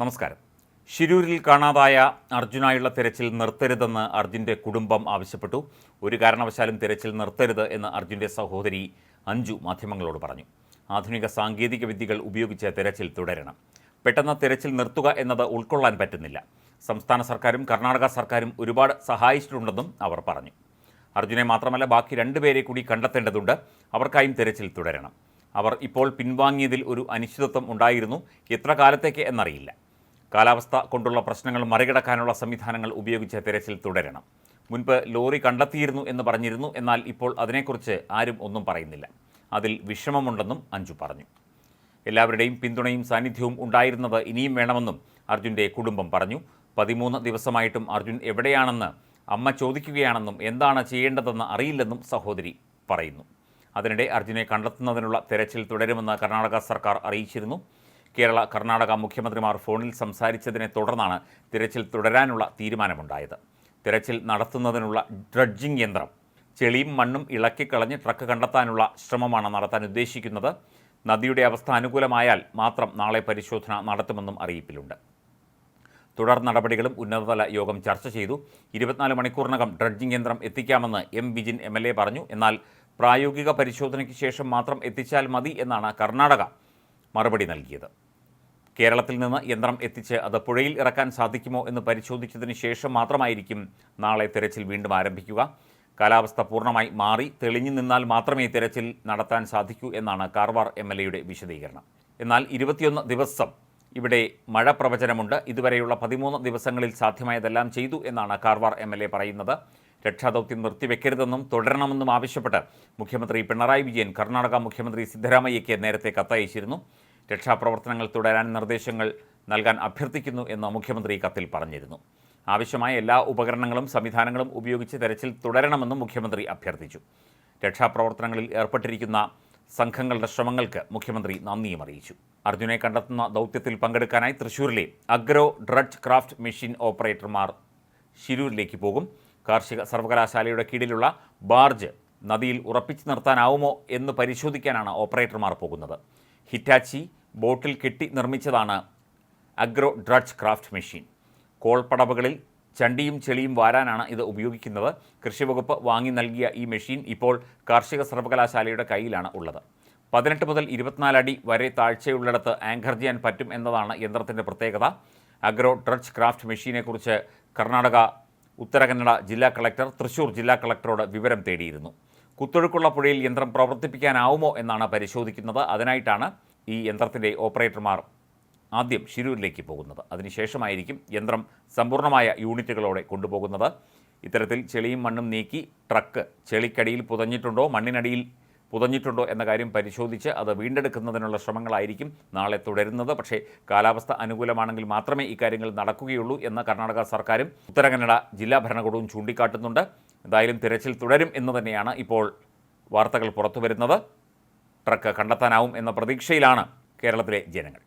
നമസ്കാരം. ശിരൂരിൽ കാണാതായ അർജുനായുള്ള തിരച്ചിൽ നിർത്തരുതെന്ന് അർജുന്റെ കുടുംബം ആവശ്യപ്പെട്ടു. ഒരു കാരണവശാലും തിരച്ചിൽ നിർത്തരുത് എന്ന് അർജുന്റെ സഹോദരി അഞ്ജു മാധ്യമങ്ങളോട് പറഞ്ഞു. ആധുനിക സാങ്കേതിക വിദ്യകൾ ഉപയോഗിച്ച് തിരച്ചിൽ തുടരണം. പെട്ടെന്ന് തിരച്ചിൽ നിർത്തുക എന്നത് ഉൾക്കൊള്ളാൻ പറ്റുന്നില്ല. സംസ്ഥാന സർക്കാരും കർണാടക സർക്കാരും ഒരുപാട് സഹായിച്ചിട്ടുണ്ടെന്നും അവർ പറഞ്ഞു. അർജുനെ മാത്രമല്ല ബാക്കി രണ്ടുപേരെ കൂടി കണ്ടെത്തേണ്ടതുണ്ട്. അവർക്കായും തിരച്ചിൽ തുടരണം. അവർ ഇപ്പോൾ പിൻവാങ്ങിയതിൽ ഒരു അനിശ്ചിതത്വം ഉണ്ടായിരുന്നു. എത്ര കാലത്തേക്ക് എന്നറിയില്ല. കാലാവസ്ഥ കൊണ്ടുള്ള പ്രശ്നങ്ങൾ മറികടക്കാനുള്ള സംവിധാനങ്ങൾ ഉപയോഗിച്ച് തിരച്ചിൽ തുടരണം. മുൻപ് ലോറി കണ്ടെത്തിയിരുന്നു എന്ന് പറഞ്ഞിരുന്നു. എന്നാൽ ഇപ്പോൾ അതിനെക്കുറിച്ച് ആരും ഒന്നും പറയുന്നില്ല. അതിൽ വിഷമമുണ്ടെന്നും അഞ്ജു പറഞ്ഞു. എല്ലാവരുടെയും പിന്തുണയും സാന്നിധ്യവും ഉണ്ടായിരുന്നത് ഇനിയും വേണമെന്നും അർജുന്റെ കുടുംബം പറഞ്ഞു. പതിമൂന്ന് ദിവസമായിട്ടും അർജുൻ എവിടെയാണെന്ന് അമ്മ ചോദിക്കുകയാണെന്നും എന്താണ് ചെയ്യേണ്ടതെന്ന് അറിയില്ലെന്നും സഹോദരി പറയുന്നു. അതിനിടെ അർജുനെ കണ്ടെത്തുന്നതിനുള്ള തെരച്ചിൽ തുടരുമെന്ന് കർണാടക സർക്കാർ അറിയിച്ചിരുന്നു. കേരള കർണാടക മുഖ്യമന്ത്രിമാർ ഫോണിൽ സംസാരിച്ചതിനെ തുടർന്നാണ് തിരച്ചിൽ തുടരാനുള്ള തീരുമാനമുണ്ടായത്. തിരച്ചിൽ നടത്തുന്നതിനുള്ള ഡ്രഡ്ജിംഗ് യന്ത്രം ചെളിയും മണ്ണും ഇളക്കിക്കളഞ്ഞ് ട്രക്ക് കണ്ടെത്താനുള്ള ശ്രമമാണ് നടത്താൻ ഉദ്ദേശിക്കുന്നത്. നദിയുടെ അവസ്ഥ അനുകൂലമായാൽ മാത്രം നാളെ പരിശോധന നടത്തുമെന്നും അറിയിപ്പിലുണ്ട്. തുടർ നടപടികളും ഉന്നതതല യോഗം ചർച്ച ചെയ്തു. ഇരുപത്തിനാല് മണിക്കൂറിനകം ഡ്രഡ്ജിംഗ് യന്ത്രം എത്തിക്കാമെന്ന് M Bijin M L A പറഞ്ഞു. എന്നാൽ പ്രായോഗിക പരിശോധനയ്ക്ക് ശേഷം മാത്രം എത്തിച്ചാൽ മതി എന്നാണ് കർണാടക മറുപടി നൽകിയത്. കേരളത്തിൽ നിന്ന് യന്ത്രം എത്തിച്ച് അത് പുഴയിൽ ഇറക്കാൻ സാധിക്കുമോ എന്ന് പരിശോധിച്ചതിന് ശേഷം മാത്രമായിരിക്കും നാളെ തെരച്ചിൽ വീണ്ടും ആരംഭിക്കുക. കാലാവസ്ഥ പൂർണമായി മാറി തെളിഞ്ഞു നിന്നാൽ മാത്രമേ തെരച്ചിൽ നടത്താൻ സാധിക്കൂ എന്നാണ് കാർവാർ എം എൽ എയുടെ വിശദീകരണം. എന്നാൽ ഇരുപത്തിയൊന്ന് ദിവസം ഇവിടെ മഴ പ്രവചനമുണ്ട്. ഇതുവരെയുള്ള പതിമൂന്ന് ദിവസങ്ങളിൽ സാധ്യമായതെല്ലാം ചെയ്തു എന്നാണ് കാർവാർ എം എൽ എ പറയുന്നത്. രക്ഷാദൗത്യം നിർത്തിവെക്കരുതെന്നും തുടരണമെന്നും ആവശ്യപ്പെട്ട് മുഖ്യമന്ത്രി പിണറായി വിജയൻ കർണാടക മുഖ്യമന്ത്രി സിദ്ധരാമയ്യയ്ക്ക് നേരത്തെ കത്തയച്ചിരുന്നു. രക്ഷാപ്രവർത്തനങ്ങൾ തുടരാൻ നിർദ്ദേശങ്ങൾ നൽകാൻ അഭ്യർത്ഥിക്കുന്നു എന്ന് മുഖ്യമന്ത്രി കത്തിൽ പറഞ്ഞിരുന്നു. ആവശ്യമായ എല്ലാ ഉപകരണങ്ങളും സംവിധാനങ്ങളും ഉപയോഗിച്ച് തെരച്ചിൽ തുടരണമെന്നും മുഖ്യമന്ത്രി അഭ്യർത്ഥിച്ചു. രക്ഷാപ്രവർത്തനങ്ങളിൽ ഏർപ്പെട്ടിരിക്കുന്ന സംഘങ്ങളുടെ ശ്രമങ്ങൾക്ക് മുഖ്യമന്ത്രി നന്ദിയും അറിയിച്ചു. അർജുനെ കണ്ടെത്തുന്ന ദൗത്യത്തിൽ പങ്കെടുക്കാനായി തൃശൂരിലെ അഗ്രോ ഡ്രഡ്ജ് ക്രാഫ്റ്റ് മെഷീൻ ഓപ്പറേറ്റർമാർ ശിരൂരിലേക്ക് പോകും. കാർഷിക സർവകലാശാലയുടെ കീഴിലുള്ള ബാർജ് നദിയിൽ ഉറപ്പിച്ചു നിർത്താനാവുമോ എന്ന് പരിശോധിക്കാനാണ് ഓപ്പറേറ്റർമാർ പോകുന്നത്. ഹിറ്റാച്ചി ബോട്ടിൽ കെട്ടി നിർമ്മിച്ചതാണ് അഗ്രോ ഡ്രഡ്ജ് ക്രാഫ്റ്റ് മെഷീൻ. കോൾപ്പടവുകളിൽ ചണ്ടിയും ചെളിയും വാരാനാണ് ഇത് ഉപയോഗിക്കുന്നത്. കൃഷിവകുപ്പ് വാങ്ങി നൽകിയ ഈ മെഷീൻ ഇപ്പോൾ കാർഷിക സർവകലാശാലയുടെ കയ്യിലാണ് ഉള്ളത്. പതിനെട്ട് മുതൽ ഇരുപത്തിനാല് അടി വരെ താഴ്ചയുള്ളിടത്ത് ആങ്കർ ചെയ്യാൻ പറ്റും എന്നതാണ് യന്ത്രത്തിന്റെ പ്രത്യേകത. അഗ്രോ ഡ്രഡ്ജ് ക്രാഫ്റ്റ് മെഷീനെക്കുറിച്ച് കർണാടക ഉത്തരകന്നഡ ജില്ലാ കളക്ടർ തൃശൂർ ജില്ലാ കളക്ടറോട് വിവരം തേടിയിരുന്നു. കുത്തൊഴുക്കുള്ള പുഴയിൽ യന്ത്രം പ്രവർത്തിപ്പിക്കാനാവുമോ എന്നാണ് പരിശോധിക്കുന്നത്. അതിനായിട്ടാണ് ഈ യന്ത്രത്തിന്റെ ഓപ്പറേറ്റർമാർ ആദ്യം ഷിരൂരിലേക്ക് പോകുന്നത്. അതിനുശേഷമായിരിക്കും യന്ത്രം സമ്പൂർണമായ യൂണിറ്റുകളോടെ കൊണ്ടുപോകുന്നത്. ഇത്തരത്തിൽ ചെളിയും മണ്ണും നീക്കി ട്രക്ക് ചെളിക്കടിയിൽ പുതഞ്ഞിട്ടുണ്ടോ മണ്ണിനടിയിൽ പുതഞ്ഞിട്ടുണ്ടോ എന്ന കാര്യം പരിശോധിച്ച് അത് വീണ്ടെടുക്കുന്നതിനുള്ള ശ്രമങ്ങളായിരിക്കും നാളെ തുടരുന്നത്. പക്ഷേ കാലാവസ്ഥ അനുകൂലമാണെങ്കിൽ മാത്രമേ ഇക്കാര്യങ്ങൾ നടക്കുകയുള്ളൂ എന്ന് കർണാടക സർക്കാരും ഉത്തരകന്നഡ ജില്ലാ ഭരണകൂടവും ചൂണ്ടിക്കാട്ടുന്നുണ്ട്. എന്തായാലും തിരച്ചിൽ തുടരും എന്ന് തന്നെയാണ് ഇപ്പോൾ വാർത്തകൾ പുറത്തു വരുന്നത് ട്രക്ക് കണ്ടെത്താനാവും എന്ന പ്രതീക്ഷയിലാണ് കേരളത്തിലെ ജനങ്ങൾ.